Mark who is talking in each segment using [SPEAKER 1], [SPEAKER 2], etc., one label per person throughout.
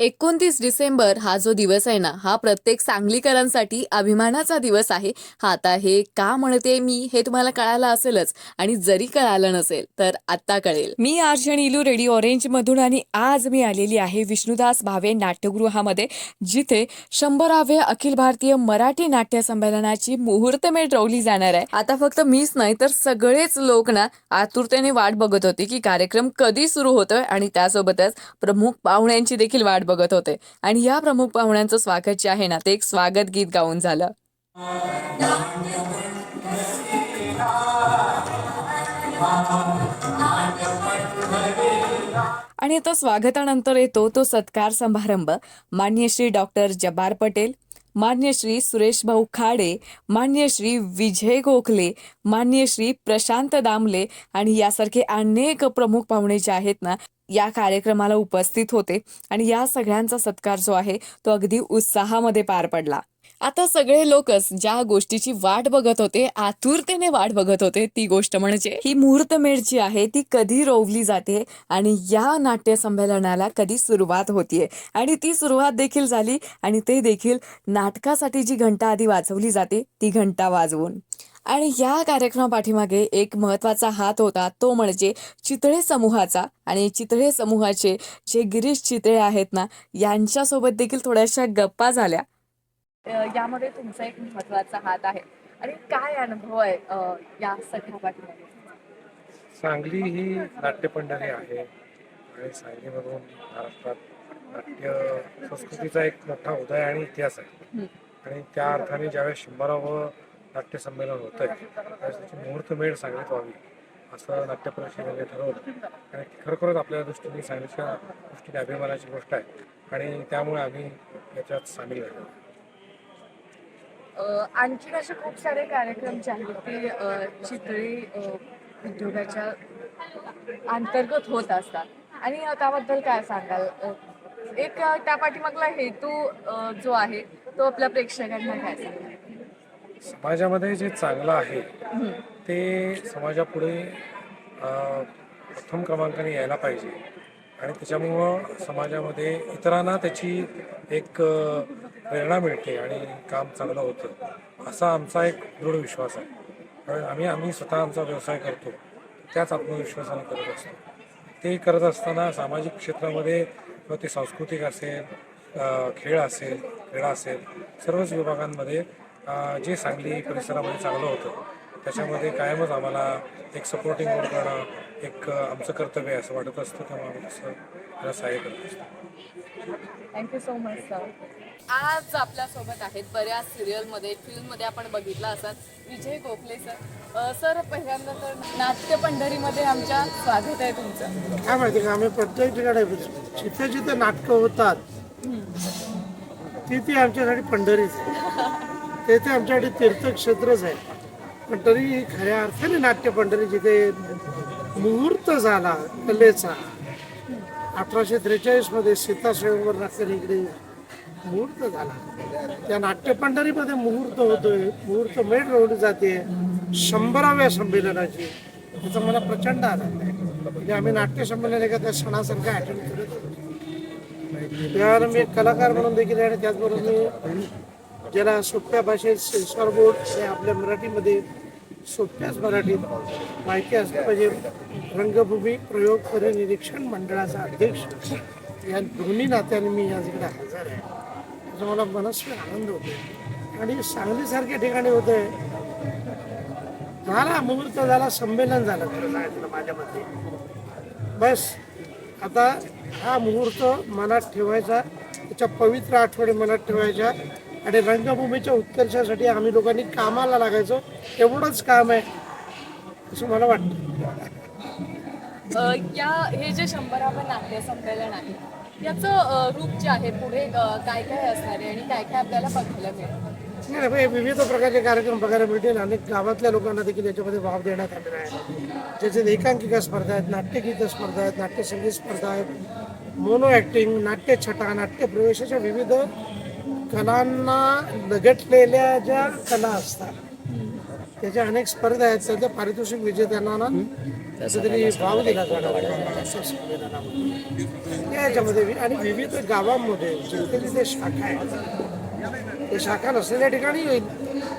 [SPEAKER 1] एकोणतीस डिसेंबर हा जो दिवस आहे ना हा प्रत्येक सांगलीकरांसाठी अभिमानाचा दिवस आहे. हा आता हे का म्हणते मी हे तुम्हाला कळालं असेलच. आणि जरी कळालं नसेल तर आत्ता कळेल. मी आर्जन इलू रेडी ऑरेंज मधून आणि आज मी आलेली आहे विष्णुदास भावे नाट्यगृहामध्ये जिथे शंभरावे अखिल भारतीय मराठी नाट्य संमेलनाची मुहूर्तमेढ रोवली जाणार आहे. आता फक्त मीच नाही तर सगळेच लोक ना आतुरतेने वाट बघत होते की कार्यक्रम कधी सुरू होतोय आणि त्यासोबतच प्रमुख पाहुण्यांची देखील वाट बघत होते. आणि या प्रमुख पाहुण्यांचं स्वागत जे आहे ना ते एक स्वागत गीत गाऊन झालं. आणि आता स्वागतानंतर येतो तो सत्कार समारंभ. मान्य श्री डॉक्टर जब्बार पटेल मान्य श्री सुरेश भाऊ खाडे मान्य श्री विजय गोखले मान्य श्री प्रशांत दामले आणि यासारखे अनेक प्रमुख पाहुणे जे आहेत ना या कार्यक्रमाला उपस्थित होते. आणि या सगळ्यांचा सत्कार जो आहे तो अगदी उत्साहामध्ये पार पडला. आता सगळे लोकच ज्या गोष्टीची वाट बघत होते आतुरतेने वाट बघत होते ती गोष्ट म्हणजे ही मुहूर्तमेढ जी आहे ती कधी रोवली जाते आणि या नाट्य संमेलनाला कधी सुरुवात होतीये. आणि ती सुरुवात देखील झाली आणि ते देखील नाटकासाठी जी घंटा आधी वाजवली जाते ती घंटा वाजवून. आणि या कार्यक्रमापाठीमागे एक महत्त्वाचा हात होता तो म्हणजे चितळे समूहाचा. आणि चितळे समूहाचे जे गिरीश चितळे आहेत ना यांच्यासोबत देखील थोड्याशा गप्पा झाल्या. यामध्ये तुमचा एक महत्त्वाचा हात आहे. आणि काय अनुभव आहे या सगळ्या पाठीमागे
[SPEAKER 2] सांगली ही नाट्यपंढरी आहे. आणि सांगलीमधून महाराष्ट्रात नाट्य संस्कृतीचा एक मोठा उदय आणि इतिहास आहे. आणि त्या अर्थाने ज्यावेळेस शंभरावं नाट्य संमेलन होत आहे त्यावेळेस त्याची मुहूर्तमेढ सांगलीत व्हावी असं नाट्य परिषदेने ठरवलं. आणि ती खरोखरच आपल्या दृष्टीने सांगलीच्या दृष्टीने अभिमानाची गोष्ट आहे. आणि त्यामुळे आम्ही याच्यात सामील झालो
[SPEAKER 1] आणखीन असे खूप सारे कार्यक्रम जे आहेत ते चितळी उद्योगाच्या अंतर्गत होत असतात. आणि त्याबद्दल काय सांगाल? एक त्या पाठीमागला हेतू जो आहे तो आपल्या प्रेक्षकांना काय सांगाल?
[SPEAKER 2] समाजामध्ये जे चांगलं आहे ते समाजापुढे प्रथम क्रमांकाने यायला पाहिजे. आणि त्याच्यामुळं समाजामध्ये इतरांना त्याची एक प्रेरणा मिळते आणि काम चांगलं होतं. असा आमचा एक दृढ विश्वास आहे. कारण आम्ही आम्ही स्वतः आमचा व्यवसाय करतो. त्याच आत्मविश्वासाने करत असतो. ते करत असताना सामाजिक क्षेत्रामध्ये किंवा ते सांस्कृतिक असेल खेळ असेल क्रीडा असेल सर्वच विभागांमध्ये जे सांगली परिसरामध्ये चांगलं होतं त्याच्यामध्ये कायमच आम्हाला एक सपोर्टिंग रोल करणं एक आमचं कर्तव्य आहे असं वाटत असतं तेव्हा आम्ही तसं त्याला सहाय्य करत असतो.
[SPEAKER 1] थँक्यू सो मच सर आज आपल्यासोबत आहेत बऱ्याच सिरियलमध्ये फिल्ममध्ये आपण बघितलं असाल. विजय गोखले सर सर पहिल्यांदा तर नाट्य पंढरीमध्ये आमच्या स्वागत आहे तुमचं.
[SPEAKER 3] काय माहिती का आम्ही प्रत्येक ठिकाणी जिथे जिथे नाटकं होतात तिथे आमच्यासाठी पंढरीच आहे. तेथे आमच्यासाठी तीर्थक्षेत्रच आहे. पण तरी खऱ्या अर्थाने नाट्य पंढरी जिथे मुहूर्त झाला कलेचा अठराशे त्रेचाळीसमध्ये सीता स्वयंवर नाटक इकडे मुहूर्त झाला. त्या नाट्य पंढरीमध्ये मुहूर्त होतोय मुहूर्त मेढ रोवली जाते शंभराव्या संमेलनाची. त्याचा मला प्रचंड आनंद आहे. म्हणजे आम्ही नाट्य संमेलन एखाद्या सणासारखं अटेंड करत त्यावर मी कलाकार म्हणून देखील आहे आणि त्याचबरोबर मी ज्याला सोप्या भाषेत सेन्सॉर बोर्ड हे आपल्या मराठीमध्ये सोप्याच मराठीत माहिती असलं पाहिजे. रंगभूमी प्रयोग परिनिरीक्षण मंडळाचा अध्यक्ष या दोन्ही नात्याने मी या हजर आहे. त्याचा मला मनस्वी आनंद होतो आणि सांगलीसारख्या ठिकाणी होतंय. झाला मुहूर्त झाला संमेलन झालं. खरं माझ्या मते बस आता हा मुहूर्त मनात ठेवायचा. त्याच्या पवित्र आठवणी मनात ठेवायच्या. आणि रंगभूमीच्या उत्कर्षासाठी आम्ही लोकांनी कामाला लागायचो. एवढंच काम आहे असं मला वाटतं.
[SPEAKER 1] या हे जे शंभरावं नाट्य संमेलन आहे याचं रूप जे आहे पुढे काय काय असणार आहे आणि काय काय आपल्याला बघायला मिळेल?
[SPEAKER 3] नाही विविध प्रकारचे कार्यक्रम बघायला मिळतील. अनेक गावातल्या लोकांना देखील याच्यामध्ये वाव देण्यात आलेला आहे. ज्याच्यात एकांकिका स्पर्धा आहेत नाट्यगीत स्पर्धा आहेत नाट्यसंगीत स्पर्धा आहेत मोनो ॲक्टिंग नाट्यछटा नाट्यप्रवेश अशा विविध कलांना लगटलेल्या ज्या कला असतात त्याच्या अनेक स्पर्धा आहेत. सध्या पारितोषिक विजेत्यांना ना त्याचा तरी भाव दिला जाणार आहे. याच्यामध्ये आणि विविध गावांमध्ये जिथे जिथे शाखा आहेत. ते शाखा नसलेल्या ठिकाणी होईल.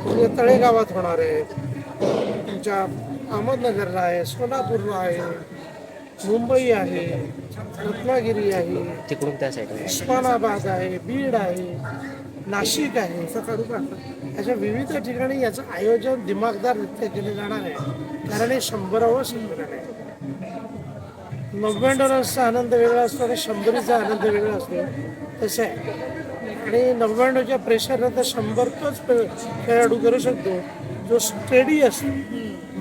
[SPEAKER 3] म्हणजे तळेगावात होणार आहे. तुमच्या अहमदनगरला आहे सोलापूरला आहे. मुंबई आहे रत्नागिरी आहे
[SPEAKER 4] तिकडून त्या साईडला
[SPEAKER 3] उस्मानाबाद आहे बीड आहे नाशिक आहे सकाळी अशा विविध ठिकाणी याचं आयोजन दिमागदाररित्या केलं जाणार आहे. कारण हे शंभरावं संमेलन आहे. नव्याण्णव रनचा आनंद वेगळा असतो आणि शंभरीचा आनंद वेगळा असतो. तसं आहे. आणि नव्याण्णवच्या प्रेशरनंतर शंभर तोच खेळाडू करू शकतो. जो स्टेडी असतो.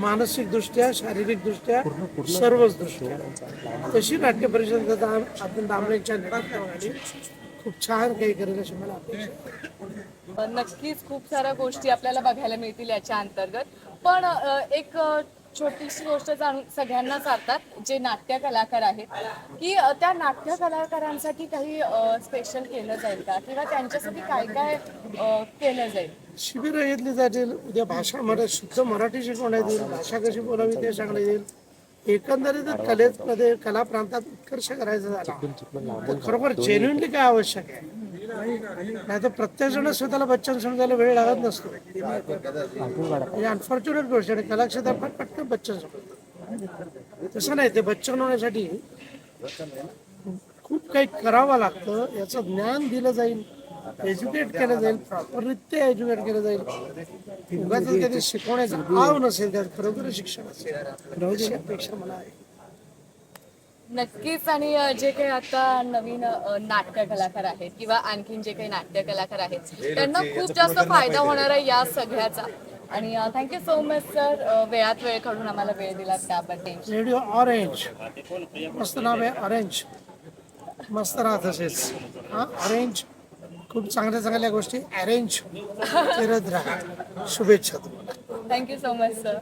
[SPEAKER 3] मानसिकदृष्ट्या शारीरिकदृष्ट्या सर्वच दृष्ट्या तशी नाट्य परिषद दाम आपण दामलेंच्या नेतृत्वाखाली खूप छान काही करेल अशी मला अपेक्षा.
[SPEAKER 5] नक्कीच खूप साऱ्या गोष्टी आपल्याला बघायला मिळतील याच्या अंतर्गत पण एक छोटीशी गोष्ट जाणून सगळ्यांना अर्थात जे नाट्य कलाकार आहेत की त्या नाट्य कलाकारांसाठी काही स्पेशल केलं जाईल का? किंवा त्यांच्यासाठी काय काय केलं जाईल?
[SPEAKER 3] शिबिरं घेतली जातील. उद्या भाषा मरा शुद्ध मराठी शिकवण्यात येईल भाषा कशी बोलावी ते सांगण्यात येईल. एकंदरीत कलेमध्ये कला प्रांतात उत्कर्ष करायचा झाला. तर खरोखर जेन्युनली काय आवश्यक आहे? नाही तर प्रत्येक जण स्वतःला बच्चन समजायला वेळ लागत नसतो. ही अनफॉर्च्युनेट गोष्ट आहे कला क्षेत्रात पण पटकन बच्चन समजतो. तसं नाही ते बच्चन होण्यासाठी खूप काही करावं लागतं याचं ज्ञान दिलं जाईल एज्युकेट केलं जाईल प्रॉपररित्या एज्युकेट केलं जाईल. उगाच कधी शिकवण्याचा भाव नसेल त्यात खरोखर शिक्षण असेल. अपेक्षा मला आहे.
[SPEAKER 5] नक्कीच. आणि जे काही आता नवीन नाट्य कलाकार आहेत किंवा आणखीन जे काही नाट्य कलाकार आहेत त्यांना खूप जास्त फायदा होणार आहे. या सगळ्याचा. आणि थँक्यू सो मच सर वेळात वेळ काढून आम्हाला वेळ दिला त्याबद्दल.
[SPEAKER 3] रेडिओ ऑरेंज मस्त नाव आहे ऑरेंज मस्त राहत असेच हा ऑरेंज खूप चांगल्या चांगल्या गोष्टी. अरेंज करत राहा शुभेच्छा तुम्हाला.
[SPEAKER 5] Thank you so much sir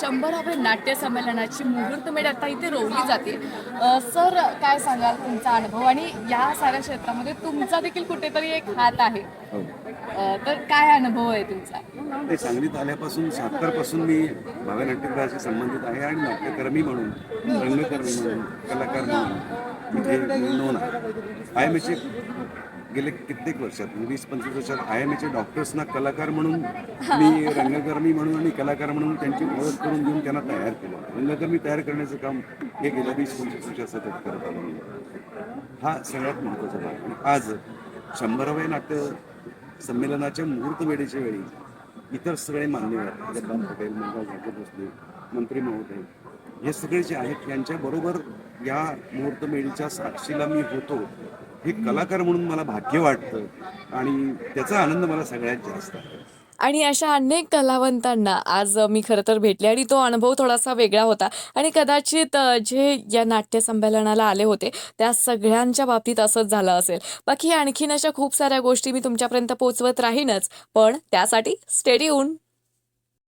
[SPEAKER 5] शंभराव्या नाट्य संमेलनाची मुहूर्तमेढ आता इथे रोवली जाते. अ, सर काय सांगाल तुमचा अनुभव? आणि या साऱ्या क्षेत्रामध्ये तुमचा देखील कुठेतरी एक हात आहे. अ, तर काय अनुभव आहे तुमचा?
[SPEAKER 6] ते सांगलीत आल्यापासून सातारपासून मी भाव्य नाट्यगृहाशी संबंधित आहे आणि नाट्यकर्मी म्हणून रंगकर्मी म्हणून कलाकार म्हणून इथे नोंद आहे. आय एम एचे गेले कित्येक वर्षात वीस पंचवीस वर्षात आय एम एचे डॉक्टर्सना कलाकार म्हणून मी रंगकर्मी म्हणून आणि कलाकार म्हणून त्यांची ओळख करून देऊन त्यांना तयार केलं. रंगकर्मी तयार करण्याचं काम हे गेल्या वीस पंचवीस वर्षात सतत करत आलो हा सगळ्यात महत्त्वाचा भाग. आणि आज शंभराव्या नाट्य संमेलनाच्या मुहूर्त वेळेच्या वेळी इतर सगळे मान्यवर जगदान पटेल मंगळ झाके भोसले मंत्री महोदय हे सगळे जे आहेत यांच्याबरोबर या मुहूर्तमेढीच्या साक्षीला मी होतो. हे कलाकार म्हणून मला भाग्य वाटतं आणि त्याचा आनंद मला सगळ्यात जास्त आहे.
[SPEAKER 1] आणि अशा अनेक कलावंतांना आज मी खरं तर भेटले आणि तो अनुभव थोडासा वेगळा होता. आणि कदाचित जे या नाट्य संमेलनाला आले होते त्या सगळ्यांच्या बाबतीत असंच झालं असेल. बाकी आणखीन अशा खूप साऱ्या गोष्टी मी तुमच्यापर्यंत पोचवत राहीनच पण त्यासाठी स्टेडी होऊन